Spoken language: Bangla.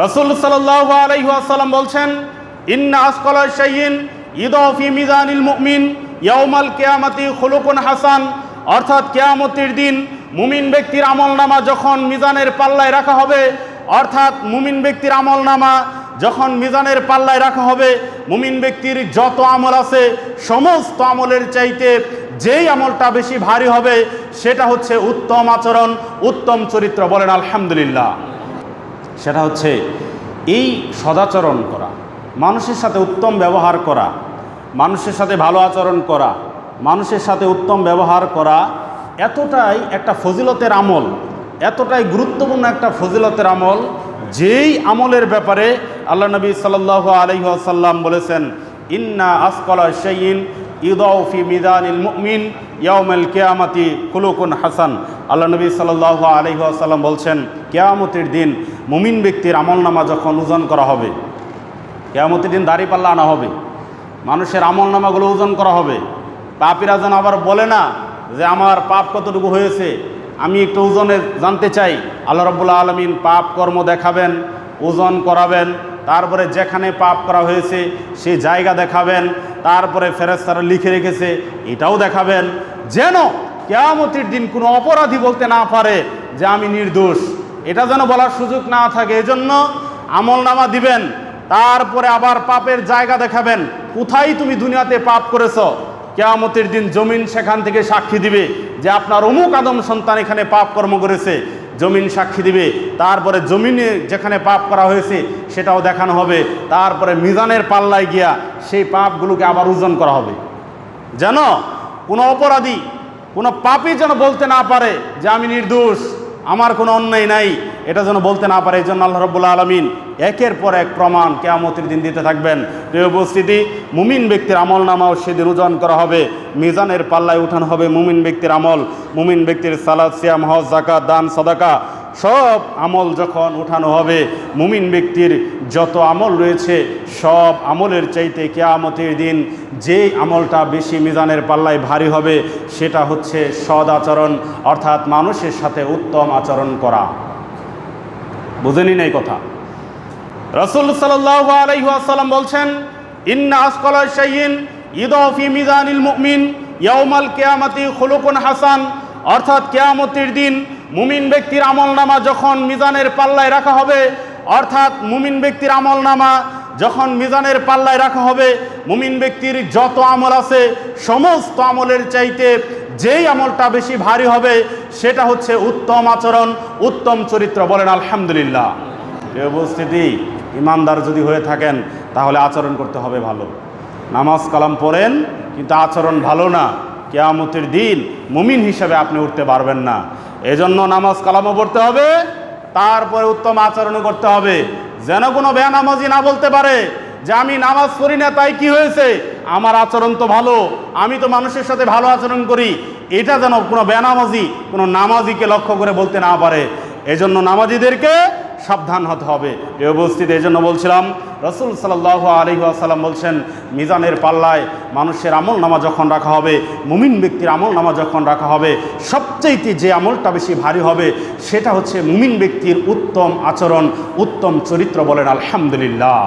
রসুল সাল্লাহ আলহিহাসাল্লাম বলছেন, ইন্না আসকল শাইন ইদফি মিজানিল মুমিন ইয়াউমাল কেয়ামতি খুলুকুন হাসান। অর্থাৎ কেয়ামতির দিন মুমিন ব্যক্তির আমলনামা যখন মিজানের পাল্লায় রাখা হবে, অর্থাৎ মুমিন ব্যক্তির আমলনামা যখন মিজানের পাল্লায় রাখা হবে, মুমিন ব্যক্তির যত আমল আছে, সমস্ত আমলের চাইতে যেই আমলটা বেশি ভারী হবে, সেটা হচ্ছে উত্তম আচরণ, উত্তম চরিত্র বলেন আলহামদুলিল্লাহ। সেটা হচ্ছে এই সদাচরণ করা, মানুষের সাথে উত্তম ব্যবহার করা, মানুষের সাথে ভালো আচরণ করা, মানুষের সাথে উত্তম ব্যবহার করা এতটাই একটা ফজিলতের আমল, এতটাই গুরুত্বপূর্ণ একটা ফজিলতের আমল, যেই আমলের ব্যাপারে আল্লাহ নবী সাল্লাহ আলহিহাসাল্লাম বলেছেন, ইন্না আসকলা শাইন ইউদাউফি মিদানিল মুমিন ইয়াউমেল কেয়ামাতি কুলুকুন হাসান। আল্লাহ নবী সাল্লাহ আলহিহাসাল্লাম বলছেন, কেয়ামতির দিন মুমিন ব্যক্তির আমলনামা যখন ওজন করা হবে, কেয়ামতির দিন দাড়িপাল্লা আনা হবে, মানুষের আমলনামাগুলো ওজন করা হবে, পাপিরা যেন আবার বলে না যে আমার পাপ কতটুকু হয়েছে, আমি একটু ওজনে জানতে চাই। আল্লাহ রব্বুল্লা আলমিন পাপ কর্ম দেখাবেন, ওজন করাবেন, তারপরে যেখানে পাপ করা হয়েছে সে জায়গা দেখাবেন, তারপরে ফেরেস্তারা লিখে রেখেছে, এটাও দেখাবেন। যেন কেয়ামতির দিন কোনো অপরাধী বলতে না পারে যে আমি নির্দোষ। এটা যেন বলার সুযোগ না থাকে, এজন্য আমল নামা দিবেন, তারপরে আবার পাপের জায়গা দেখাবেন, কোথায় তুমি দুনিয়াতে পাপ করেছ? কেয়ামতের দিন জমিন সেখান থেকে সাক্ষী দিবে যে আপনার অমুক আদম সন্তান এখানে পাপ কর্ম করেছে, জমিন সাক্ষী দিবে, তারপরে জমিনে যেখানে পাপ করা হয়েছে সেটাও দেখানো হবে, তারপরে মিজানের পাল্লায় গিয়া সেই পাপগুলোকে আবার ওজন করা হবে। যেন কোনো অপরাধী, কোনো পাপই যেন বলতে না পারে যে আমি নির্দোষ আমার কোনো অন্যায় নাই, এটা যেন বলতে না পারে এই জন্য আল্লাহ রব্বুল্লা আলমিন একের পর এক প্রমাণ কেয়ামতির দিন দিতে থাকবেন। এই উপস্থিতি, মুমিন ব্যক্তির আমল নামাও সেদিন ওজন করা হবে, মিজানের পাল্লায় উঠানো হবে মুমিন ব্যক্তির আমল। মুমিন ব্যক্তির সালাদ, সিয়াম, হজ জাকা দান, সদাকা, সব আমল যখন উঠানো হবে, মুমিন ব্যক্তির যত আমল রয়েছে, সব আমলের চাইতে কেয়ামতের দিন যে আমলটা বেশি মিজানের পাল্লায় ভারী হবে, সেটা হচ্ছে সদ আচরণ, অর্থাৎ মানুষের সাথে উত্তম আচরণ করা। বুঝেনি এই কথা। রসুল আলহিহাসাল্লাম বলছেন ইদফি মিজানিল কেয়ামতি খুলুকুন হাসান। অর্থাৎ কেয়ামতির দিন মুমিন ব্যক্তির আমলনামা যখন মিজানের পাল্লায় রাখা হবে অর্থাৎ মুমিন ব্যক্তির আমলনামা যখন মিজানের পাল্লায় রাখা হবে, মুমিন ব্যক্তির যত আমল আছে, সমস্ত আমলের চাইতে যেই আমলটা বেশি ভারী হবে, সেটা হচ্ছে উত্তম আচরণ, উত্তম চরিত্র বলেন আলহামদুলিল্লাহ। উপস্থিতি, ইমানদার যদি হয়ে থাকেন, তাহলে আচরণ করতে হবে ভালো। নামাজ কালাম পড়েন, কিন্তু আচরণ ভালো না। কেয়ামতের দিন মুমিন হিসাবে আপনি উঠতে পারবেন না। এজন্য নামাজ কালামও পড়তে হবে তারপরে উত্তম আচরণ করতে হবে। যেন কোনো বেনামাজি না বলতে পারে যে, আমি নামাজ পড়ি না, তাই কি হয়েছে? আমার আচরণ তো ভালো, আমি তো মানুষের সাথে ভালো আচরণ করি। এটা যেন কোনো বেনামাজি, কোনো নামাজিকে লক্ষ্য করে বলতে না পারে। এজন্য নামাজিদেরকে সাবধান হতে হবে। এ উপস্থিত এই জন্য বলছিলাম, রসুল সাল্লাহ আলহিহাসাল্লাম বলছেন, মিজানের পাল্লায় মানুষের আমল নামা যখন রাখা হবে, মুমিন ব্যক্তির আমল নামা যখন রাখা হবে সবচেয়েতে যে আমলটা বেশি ভারী হবে, সেটা হচ্ছে মুমিন ব্যক্তির উত্তম আচরণ, উত্তম চরিত্র বলেন, আলহামদুলিল্লাহ।